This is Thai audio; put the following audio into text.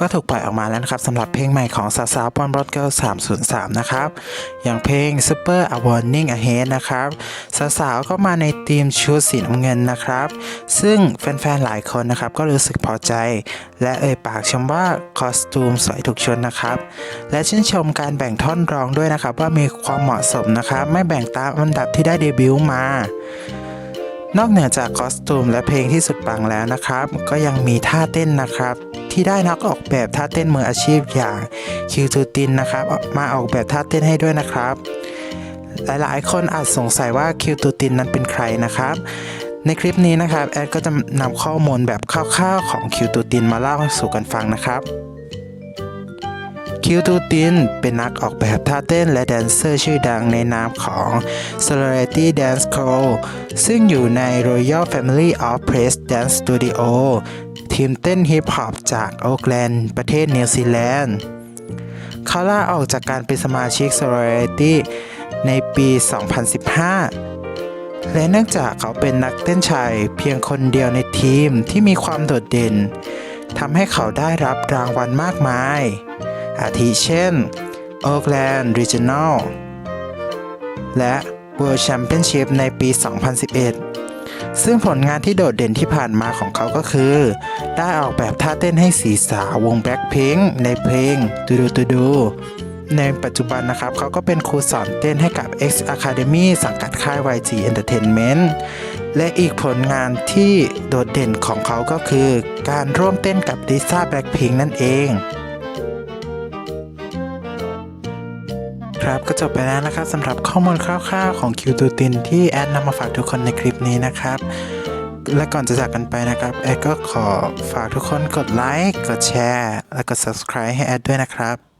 ก็ถูกปล่อยออกมาแล้วนะครับสำหรับเพลงใหม่ของสาวสาวบอลบอสเกิล303 นะครับ อย่างเพลง Super A Warning Ahead นะครับสาวๆก็มาในธีมชุดสีน้ำเงินนะครับ ซึ่งแฟนๆ หลายคนนะครับ ก็รู้สึกพอใจ และเอ่ยปากชมว่าคอสตูมสวยถูกชนนะครับ และชื่นชมการแบ่งท่อนร้องด้วยนะครับ ว่ามีความเหมาะสมนะครับ ไม่แบ่งตามอันดับที่ได้เดบิวต์มา นอกเหนือจากคอสตูมและเพลงที่สุดปังแล้วนะครับ ก็ยังมีท่าเต้นนะครับ ที่ได้นักออกแบบท่าเต้นมืออาชีพอย่างคิวทูตินนะครับมาออกแบบท่าเต้นให้ด้วยนะครับ หลายๆ คนอาจสงสัยว่าคิวตูตินนั้นเป็นใครนะครับ ในคลิปนี้นะครับแอดก็จะนำข้อมูลแบบคร่าวๆของคิวตูตินมาเล่าสู่กันฟังนะครับ คิวตูติน เป็นนักออกแบบท่าเต้นและแดนเซอร์ชื่อดังในนามของ Celebrity Dance Crew ซึ่งอยู่ใน Royal Family of Press Dance Studio ทีมเต้นฮิปฮอปจากโอ๊กแลนด์ประเทศนิวซีแลนด์เขาลาออกจากการเป็นสมาชิก Sorority ในปี 2015 และเนื่องจากเขาเป็นนักเต้นชายเพียงคนเดียวในทีมที่มีความโดดเด่นทำให้เขาได้รับรางวัลมากมาย อาทิเช่น Oakland Regional และ World Championship ในปี 2011 ซึ่งผลงานที่โดดเด่นที่ผ่านมาของเขาก็คือ ได้ออกแบบท่าเต้นให้สีสาววง Blackpink ในเพลง Do Do Do Do ในปัจจุบันนะครับ เขาก็เป็นครูสอนเต้นให้กับ X Academy สังกัดค่าย YG Entertainment และอีกผลงานที่โดดเด่นของเขาก็คือ การร่วมเต้นกับ Lisa Blackpink นั่นเอง ครับก็จบไปแล้วนะครับสำหรับข้อมูลคร่าวๆของคิวตูตินที่แอดนำมาฝากทุกคนในคลิปนี้นะครับและก่อนจะจากกันไปนะครับ แอดก็ขอฝากทุกคนกดไลค์ กดแชร์ และกด subscribe ให้แอดด้วยนะครับ